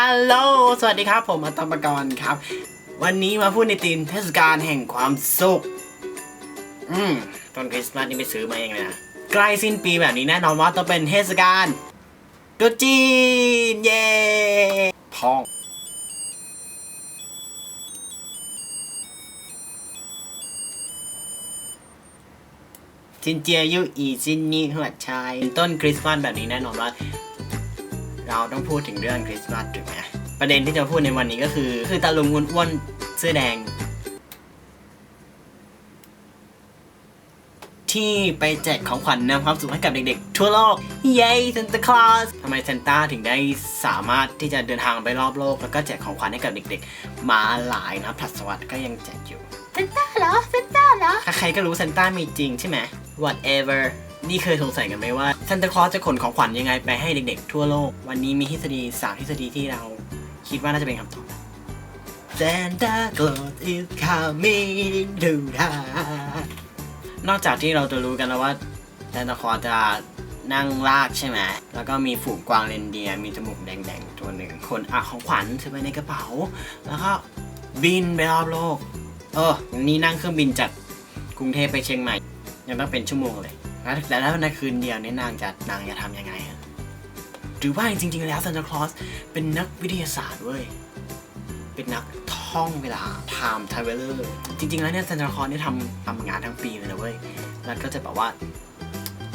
ฮัลโหล สวัสดีครับ ผมอัตมกรครับ วันนี้มาพูดในธีมเทศกาลแห่งความสุข อืมต้นคริสต์มาสนี่ไปซื้อมาเองเลยนะ ใกล้สิ้นปีแบบนี้แน่นอนว่าต้องเป็นเทศกาลตรุษจีน เย้พอง จินเจียยุอีจินนี่หัวชาย ต้นคริสต์มาสแบบนี้แน่นอนว่า เราต้องพูดถึงเรื่องคริสต์มาสถูกไหมประเด็นที่จะพูดในวันนี้ก็คือ คือตาลุงอ้วนๆเสื้อแดง ที่ไปแจกของขวัญนำความสุขให้กับเด็กๆ ทั่วโลก เย้ซานตาคลอสทำไมซานต้าถึงได้สามารถที่จะเดินทางไปรอบโลก แล้วก็แจกของขวัญให้กับเด็กๆ มาหลายนะผลัดสวัสดก็ยังแจกอยู่เซนต้าเหรอเซนต้าเหรอใครๆก็รู้ซานต้ามีจริงใช่ไหม whatever นี่เคยสงสัยกันไหมว่าซานตาคลอสจะขนของขวัญยังไงไปให้เด็กๆ ทั่วโลก วันนี้มีทฤษฎีสามทฤษฎีที่เราคิดว่าน่าจะเป็นคำตอบ Santa Claus is coming to town นอกจากที่เราจะรู้กันแล้วว่าซานตาคลอสจะนั่งลากใช่ไหม แล้วก็มีฝูงกวางเรนเดียร์มีจมูกแดงๆ ตัวหนึ่ง คนอะของขวัญถือไปในกระเป๋า แล้วก็บินไปรอบโลก เออ นี่นั่งเครื่องบินจากกรุงเทพไปเชียงใหม่ ยังต้องเป็นชั่วโมงเลย แล้วแต่แล้วในคืนเดียวนี่นางจะนางจะทำยังไงอะหรือว่าจริง ๆ แล้วซานตาคลอสเป็นนักวิทยาศาสตร์เว้ย เป็นนักท่องเวลา time traveler จริง ๆ แล้วเนี่ยซานตาคลอสเนี่ยทำทำงานทั้งปีเลยนะเว้ย แล้วก็จะแบบว่า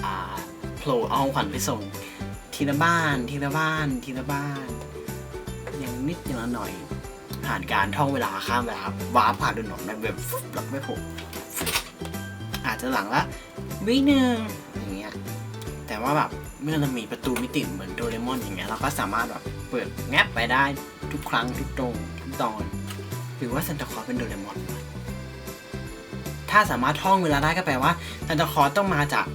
อ่าโผล่เอาของขวัญไปส่งทีละบ้านทีละบ้านทีละบ้านอย่างนิดอย่างละหน่อย ผ่านการท่องเวลาข้ามเวลาวาร์ปผ่านถนนแบบแบบฟึบแล้วไม่โผล่อาจจะหลังละ วิหนึ่งอย่างเงี้ยแต่ว่าแบบเมื่อเรามีประตูมิติเหมือนโดเรมอนอย่างเงี้ยเราก็สามารถแบบเปิดแงบไปได้ทุกครั้งทุกตรงทุกตอนหรือว่าซันตาคลอสเป็นโดเรมอนถ้าสามารถท่องเวลาได้ก็แปลว่าซันตาคลอสต้องมาจาก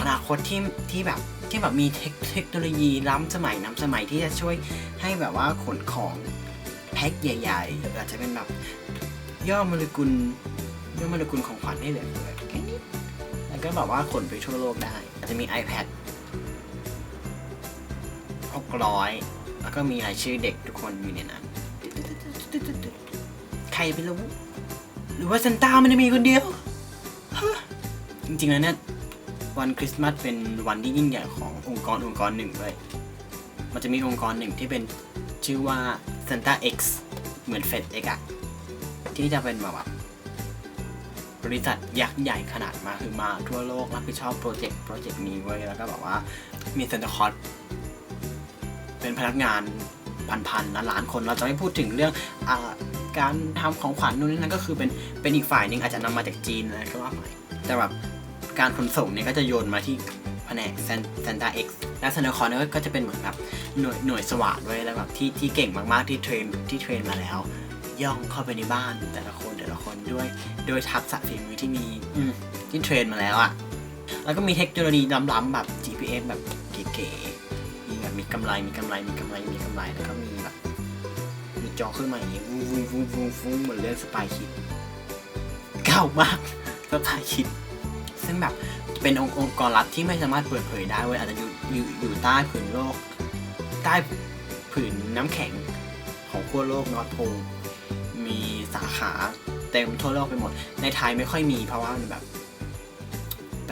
อนาคตที่ที่แบบที่แบบมีเทคโนโลยีล้ำสมัยน้ำสมัยที่จะช่วยให้แบบว่าขนของแพ็คใหญ่ๆอาจจะเป็นแบบย่อโมเลกุลย่อโมเลกุลของขวัญให้เหลือเฟือแค่นี้ ก็แบบว่าขนไปทั่วโลกได้อาจจะมี iPad 600 แล้วก็มีรายชื่อเด็กทุกคนอยู่ในนั้น ใครไปรู้ หรือว่าซันต้ามันจะมีคนเดียว จริงๆแล้วเนี่ยวันคริสต์มาสเป็นวันที่ยิ่งใหญ่ขององค์กรองค์กรหนึ่งด้วย มันจะมีองค์กรหนึ่งที่เป็นชื่อว่า Santa X เหมือน FedEx อะที่จะเป็นแบบ บริษัทยักษ์ใหญ่ขนาดมาคือมาทั่วโลกรับผิดชอบโปรเจกต์โปรเจกต์นี้ไว้แล้วก็แบบว่ามีซานตาคลอสเป็นพนักงานพันๆล้านล้านคนเราจะไม่พูดถึงเรื่องอการทำของขวัญนู่นนี่นั่นก็คือเป็นเป็นอีกฝ่ายหนึ่งอาจจะนำมาจากจีนอะไรก็ว่าไปแต่แบบการขนส่งเนี่ยก็จะโยนมาที่แผนก Santa X และซานตาคอสเนี่ยก็จะเป็นเหมือนแบบหน่วยหน่วยสวัสดไว้แล้วแบบที่ที่เก่งมากๆที่เทรนที่เทรนมาแล้ว ย่องเข้าไปในบ้านแต่ละคนแต่ละคนด้วยโดยทักษะฝีมือที่มีอืมที่เทรนมาแล้วอะ่ะ แล้วก็มีเทคโนโลยีล้ำๆแบบ GPS แบบเก๋ๆมีแบบมีกำไรมีกำไรมีกำไรมีกำไรแล้วก็มีแบบมีจอขึ้นมาอย่างนี้ฟูฟูฟูฟูฟูเหมือนเรื่องสปายคิดเก่ามากสปายคิด ซึ่งแบบเป็นองค์องค์กรลับที่ไม่สามารถเปิดเผยได้เว้ยอาจจะอยู่อยู่อยู่ใต้ผืนโลก ใต้ผืนน้ำแข็งของขั้วโลกนอตโพลมี สาขาเต็มทั่วโลกไปหมด ในไทยไม่ค่อยมีเพราะว่ามันแบบ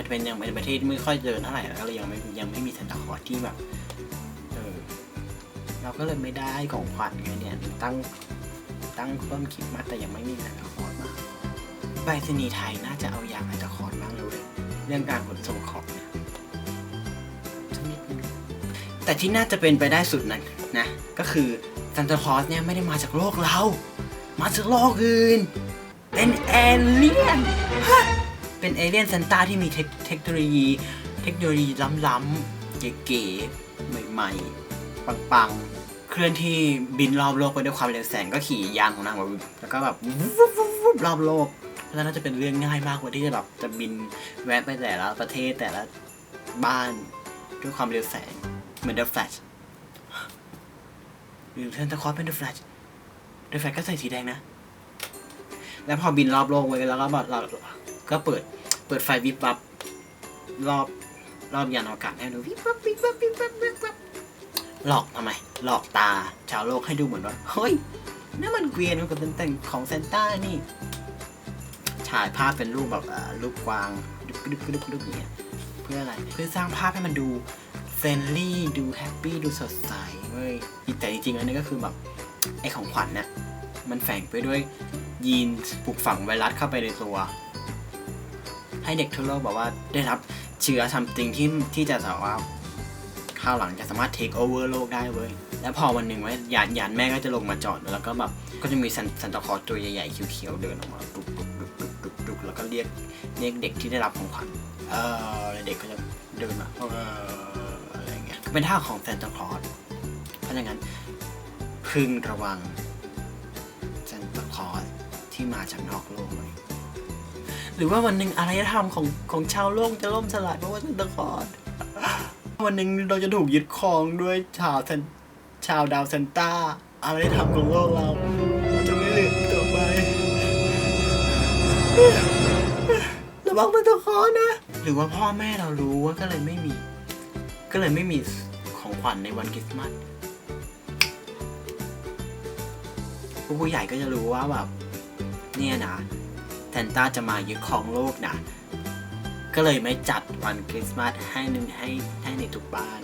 เป็นยังเป็นประเทศไม่ค่อยเจอเท่าไหร่แล้วก็เลยยังไม่ยังไม่มีซันตาคลอสที่แบบเออเราก็เลยไม่ได้ของขวัญไงเนี่ย ตั้งตั้งต้นคิดมาแต่ยังไม่มีซันตาคลอสมาไปรษณีย์ไทยน่าจะเอาอย่างซันตาคลอสบ้างเลยเรื่องการขนส่งของเนี่ยแต่ที่น่าจะเป็นไปได้สุดนั้นนะ ก็คือซันตาคลอสเนี่ยไม่ได้มาจากโลกเรา มาจากโลกอื่น เป็นเอเลี่ยนฮะเป็นเอเลี่ยนซันต้าที่มีเทคโนโลยี เทคโนโลยีล้ำๆเก๋ๆใหม่ๆ ปังๆ เคลื่อนที่บินรอบโลกไปด้วยความเร็วแสงก็ขี่ยานของนางแบบแล้วก็แบบวุบวุบวุบรอบโลกเพราะฉะนั้นน่าจะเป็นเรื่องง่ายมากกว่าที่จะแบบจะบินแวะไปแต่ละประเทศแต่ละบ้านด้วยความเร็วแสงเหมือน The Flash หรือซันตาคอสเป็น The Flash เดฟแฟก็ใส่สีแดงนะ แล้วพอบินรอบโลกไว้แล้วก็แบบเราก็เปิดเปิดไฟวิบวับรอบรอบยานอวกาศให้ดูวิบวับวิบวับวิบวับวิบวับหลอกทำไม หลอกตาชาวโลกให้ดูเหมือนว่าเฮ้ยนั่นมันเกวียนของแต่งของซนต้านี่ฉายภาพเป็นรูปแบบรูปกวางดุกดุกดุกดุกอย่างเงี้ยเพื่ออะไรเพื่อสร้างภาพให้มันดูเฟรนลี่ดูแฮปปี้ดูสดใสเว้ยแต่จริงๆแล้วนี่ก็คือแบบ ไอ้ของขวัญเนี่ยมันแฝงไปด้วยยีนปลูกฝังไวรัสเข้าไปในตัว ให้เด็กทั่วโลกบอกว่าได้รับเชื้อซัมติงที่ที่จะสามารถข้าวหลังจะสามารถ take over โลกได้เว้ย แล้วพอวันหนึ่งไว้ยานยานแม่ก็จะลงมาจอด แล้วก็แบบก็จะมีซันซันตาคลอสตัวใหญ่ๆเขียวๆเดินออกมาดุกดุกดุกดุกดุกดุกแล้วก็เรียกเรียกเด็กที่ได้รับของขวัญเออเด็กก็จะเดินมาเอออะไรเงี้ยเป็นท่าของซันตาคลอสเพราะฉะนั้น พึงระวังซันตาคลอสที่มาจากนอกโลกเลยหรือว่าวันหนึ่งอารยธรรมของของชาวโลกจะล่มสลายเพราะว่าซันตาคลอสวันหนึ่งเราจะถูกยึดครองด้วยชาวซันชาวดาวซันต้าอารยธรรมของโลกเราจะไม่เหลือต่อไประวังซันตาคอนะ หรือว่าพ่อแม่เรารู้ว่าก็เลยไม่มี ก็เลยไม่มีของขวัญในวันคริสต์มาส ผู้ใหญ่ก็จะรู้ว่าแบบเนี่ยนะแซนต้าจะมายึดครองโลกนะก็เลยไม่จัดวันคริสต์มาสให้นึงให้ให้ในทุกบ้าน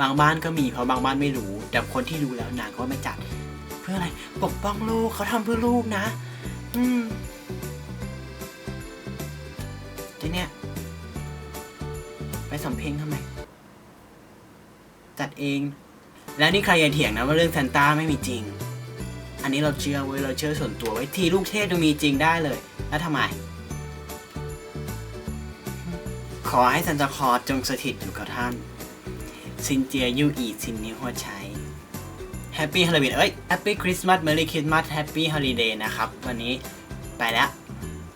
บางบ้านก็มีเพราะบางบ้านไม่รู้ แต่คนที่รู้แล้วนางก็ไม่จัด เพื่ออะไรปกป้องลูกเขาทำเพื่อลูกนะ อืมทีเนี้ยไปสำเพ็งทำไมจัดเอง แล้วนี่ใครอย่าเถียงนะว่าเรื่องแซนต้าไม่มีจริง อันนี้เราเชื่อเว้ยเราเชื่อส่วนตัวไว้ทีลูกเทพยังมีจริงได้เลย แล้วทำไม ขอให้ซันตาคอจงสถิตอยู่กับท่าน ซินเจียยูอีซินนิหัวใช้แฮปปี้ฮาโลวีนเอ้ยแฮปปี้คริสต์มาสเมรี่คริสต์มาสแฮปปี้ฮอลิเดย์นะครับ วันนี้ไปแล้ว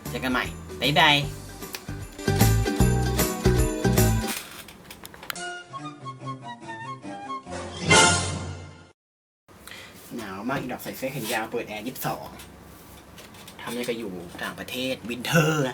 เจอกันใหม่ บ๊ายบายากอีดอกใส่เสื้อแขนยาวเปิดแอร์ยี่สิบสองทำยังกับอยู่ต่างประเทศวินเทอร์